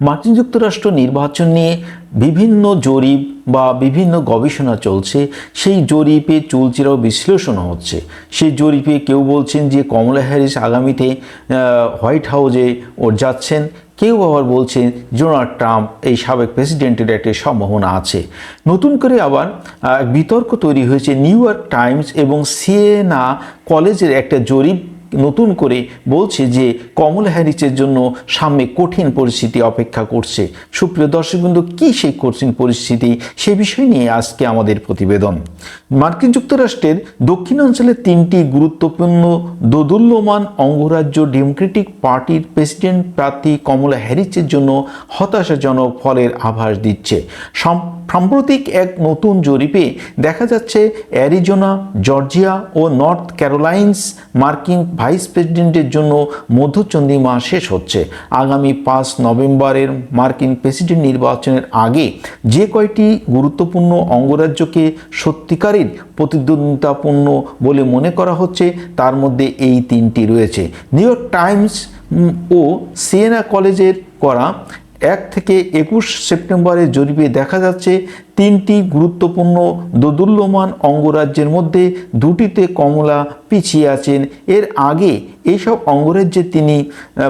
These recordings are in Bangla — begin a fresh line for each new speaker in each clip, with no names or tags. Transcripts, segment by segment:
মার্কিন যুক্তরাষ্ট্র নির্বাচন নিয়ে বিভিন্ন জরিপ বা বিভিন্ন গবেষণা চলছে, সেই জরিপে চুলচেরাও বিশ্লেষণ হচ্ছে। সেই জরিপে কেউ বলছেন যে কমলা হ্যারিস আগামীতে হোয়াইট হাউসে ও যাচ্ছেন। কেউ আবার বলছেন ডোনাল্ড ট্রাম্প এই সাবেক প্রেসিডেন্টের একটি সম্ভাবনা আছে। নতুন করে আবার বিতর্ক তৈরি হয়েছে নিউ ইয়র্ক টাইমস এবং সিএনা কলেজের একটা জরিপ নতুন করে বলছে যে কমলা হ্যারিসের জন্য সামনে কঠিন পরিস্থিতি অপেক্ষা করছে। সুপ্রিয় দর্শকবৃন্দ, কী সেই কঠিন পরিস্থিতি? সে বিষয় নিয়ে আজকে আমাদের প্রতিবেদন। মার্কিন যুক্তরাষ্ট্রের দক্ষিণাঞ্চলের তিনটি গুরুত্বপূর্ণ, দোদুল্যমান অঙ্গরাজ্য ডেমোক্রেটিক পার্টির প্রেসিডেন্ট প্রার্থী কমলা হ্যারিসের জন্য হতাশাজনক ফলের আভাস দিচ্ছে। সাম্প্রতিক এক নতুন জরিপে দেখা যাচ্ছে অ্যারিজোনা, জর্জিয়া ও নর্থ ক্যারোলাইন্স মার্কিন ভাইস প্রেসিডেন্টের জন্য মধ্যচন্দ্রিমা শেষ হচ্ছে। আগামী পাঁচ নভেম্বরের মার্কিন প্রেসিডেন্ট নির্বাচনের আগে যে কয়টি গুরুত্বপূর্ণ অঙ্গরাজ্যকে সত্যিকারের প্রতিদ্বন্দ্বিতাপূর্ণ বলে মনে করা হচ্ছে, তার মধ্যে এই তিনটি রয়েছে। নিউ ইয়র্ক টাইমস ও সিয়েনা কলেজের করা এক থেকে একুশ সেপ্টেম্বরে জরিপে দেখা যাচ্ছে তিনটি গুরুত্বপূর্ণ দোদুল্যমান অঙ্গরাজ্যের মধ্যে দুটিতে কমলা পিছিয়ে আছেন। এর আগে এইসব অঙ্গরাজ্যে তিনি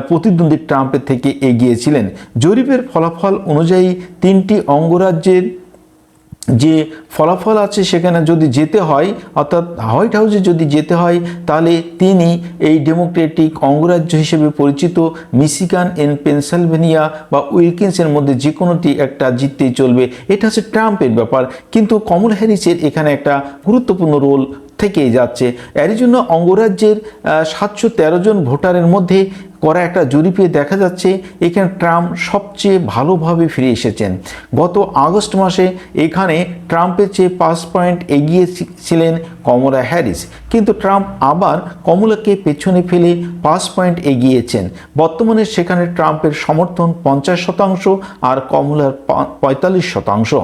প্রতিদ্বন্দ্বী ট্রাম্পের থেকে এগিয়েছিলেন। জরিপের ফলাফল অনুযায়ী তিনটি অঙ্গরাজ্যের যে ফলাফল আছে সেখানে যদি যেতে হয়, অর্থাৎ হোয়াইট হাউসে যদি যেতে হয়, তাহলে তিনি এই ডেমোক্রেটিক অঙ্গরাজ্য হিসেবে পরিচিত মিশিগান এন পেনসিলভেনিয়া বা উইলকিন্সের মধ্যে যে কোনোটি একটা জিততেই চলবে। এটা হচ্ছে ট্রাম্পের ব্যাপার। কিন্তু কমল হ্যারিসের এখানে একটা গুরুত্বপূর্ণ রোল থেকেই যাচ্ছে। অ্যারিজোনা অঙ্গরাজ্যের সাতশো তেরো জন ভোটারের মধ্যে করা একটা জরিপে দেখা যাচ্ছে এখানে ট্রাম্প সবচেয়ে ভালোভাবে ফিরে এসেছেন। গত আগস্ট মাসে এখানে ট্রাম্পের চেয়ে পাঁচ পয়েন্ট এগিয়ে ছি- ছিলেন কমলা হ্যারিস। কিন্তু ট্রাম্প আবার কমলাকে পেছনে ফেলে পাঁচ পয়েন্ট এগিয়েছেন। বর্তমানে সেখানে ট্রাম্পের সমর্থন পঞ্চাশ শতাংশ আর কমলার পঁয়তাল্লিশ শতাংশ।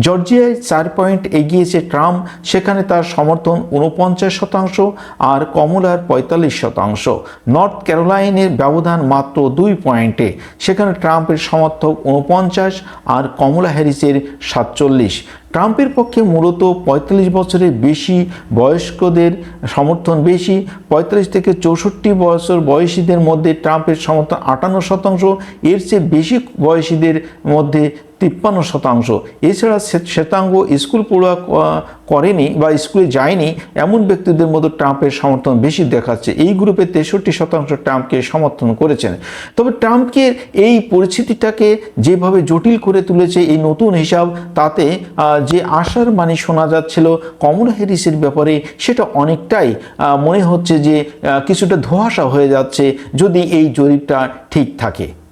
জর্জিয়ায় চার পয়েন্ট এগিয়েছে ট্রাম্প, সেখানে তার সমর্থন উনপঞ্চাশ শতাংশ আর কমলার পঁয়তাল্লিশ শতাংশ। নর্থ ক্যারোলাইনের ব্যবধান মাত্র দুই পয়েন্টে। সেখানে ট্রাম্পের সমর্থক উনপঞ্চাশ আর কমলা হ্যারিসের সাতচল্লিশ। ট্রাম্পের পক্ষে মূলত পঁয়তাল্লিশ বছরের বেশি বয়স্কদের সমর্থন বেশি, পঁয়তাল্লিশ থেকে চৌষট্টি বছর বয়সীদের মধ্যে ট্রাম্পের সমর্থন আটান্ন শতাংশ, এর চেয়ে বেশি বয়সীদের মধ্যে তিপ্পান্ন শতাংশ। এছাড়া শ্বে- শ্বেতাঙ্গ স্কুল পড়ুয়া করেনি বা স্কুলে যায়নি, এমন ব্যক্তিদের মধ্যে ট্রাম্পের সমর্থন বেশি দেখাচ্ছে। এই গ্রুপে তেষট্টি শতাংশ ট্রাম্পকে সমর্থন করেছেন। তবে ট্রাম্পকে এই পরিস্থিতিটাকে যেভাবে জটিল করে তুলেছে এই নতুন হিসাব, তাতে যে আশার বাণী শোনা যাচ্ছিল কমলা হ্যারিসের ব্যাপারে, সেটা অনেকটাই মনে হচ্ছে যে কিছুটা ধোঁয়াশা হয়ে যাচ্ছে যদি এই জরিপটা ঠিক থাকে।